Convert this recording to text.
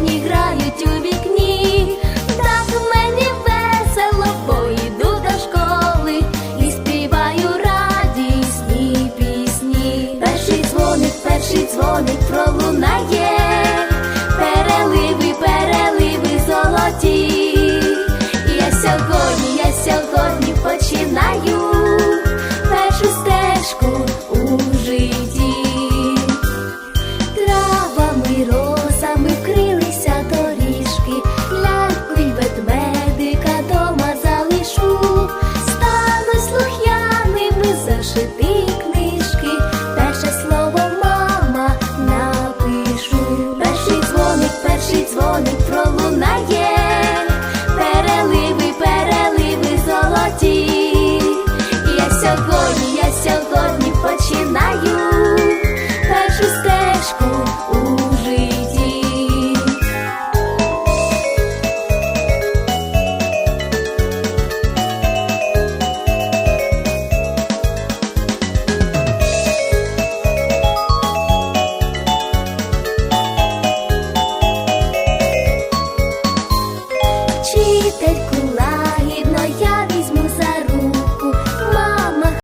пісні грають у вікні, так мені весело, бо йду до школи і співаю радісні пісні. Перший дзвоник, перший дзвоник пролунає, переливи. Peter Cruz.